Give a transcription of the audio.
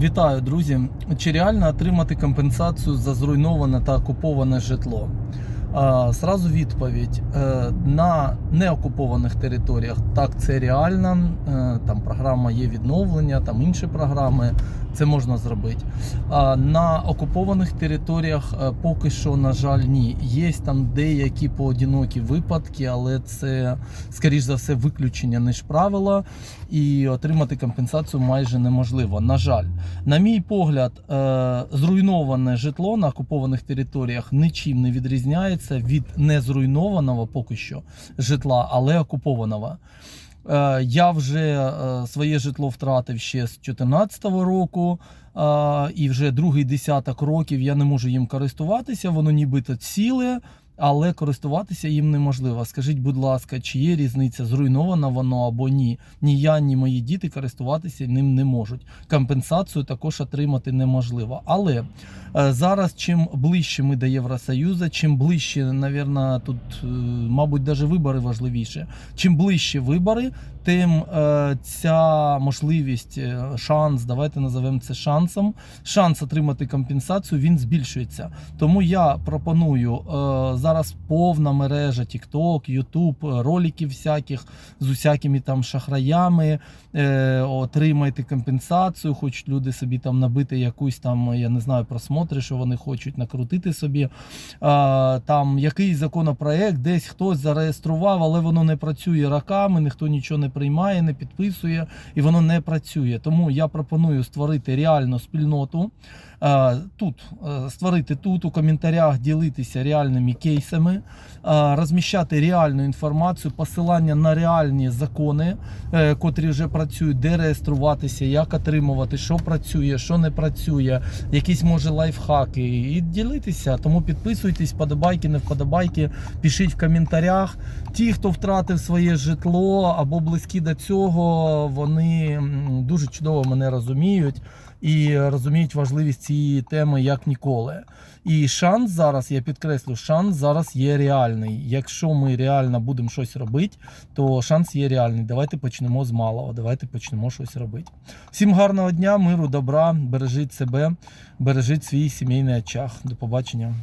Вітаю, друзі! Чи реально отримати компенсацію за зруйноване та окуповане житло? Сразу відповідь Е, на неокупованих територіях так це реально. Е, Там програма є відновлення, там інші програми. Це можна зробити. На окупованих територіях е, поки що, на жаль, ні. Є там деякі поодинокі випадки, але це, скоріш за все, виключення ніж правило, і отримати компенсацію майже неможливо. На жаль, на мій погляд, зруйноване житло на окупованих територіях нічим не відрізняється від незруйнованого поки що житла, але окупованого. Е, Я вже е, своє житло втратив ще з 2014 року, е, і вже другий десяток років я не можу їм користуватися. Воно нібито ціле, але користуватися їм неможливо. Скажіть, будь ласка, чи є різниця, зруйновано воно або ні? Ні я, ні мої діти користуватися ним не можуть. Компенсацію також отримати неможливо. Але е, зараз, чим ближче ми до Євросоюзу, чим ближче, навірно, тут, е, мабуть, навіть вибори важливіше. Чим ближче вибори, тим е, ця можливість, шанс, давайте називемо це шансом. Шанс отримати компенсацію він збільшується. Тому я пропоную е, зараз повна мережа TikTok, YouTube, е, роликів всяких з усякими там шахраями. Е, отримайте компенсацію, хочуть люди собі там набити якусь там, я не знаю, просмотри, що вони хочуть накрутити собі. Е, там якийсь законопроект, десь хтось зареєстрував, але воно не працює роками, ніхто нічого не приймає, не підписує, і воно не працює. Тому я пропоную створити реальну спільноту. Тут е, створити тут у коментарях, ділитися реальними кейсами, е, розміщати реальну інформацію, посилання на реальні закони, е, котрі вже працюють, де реєструватися, як отримувати, що працює, що не працює, якісь може лайфхаки, і ділитися. Тому підписуйтесь, подобайки, не вподобайки, пишіть в коментарях. Ті, хто втратив своє житло або близькі до цього, вони дуже чудово мене розуміють і розуміють важливість цієї теми як ніколи. І шанс зараз, я підкреслю, шанс зараз є реальний. Якщо ми реально будемо щось робити, то шанс є реальний. Давайте почнемо з малого, давайте почнемо щось робити. Всім гарного дня, миру, добра, бережіть себе, бережіть свій сімейний очаг. До побачення.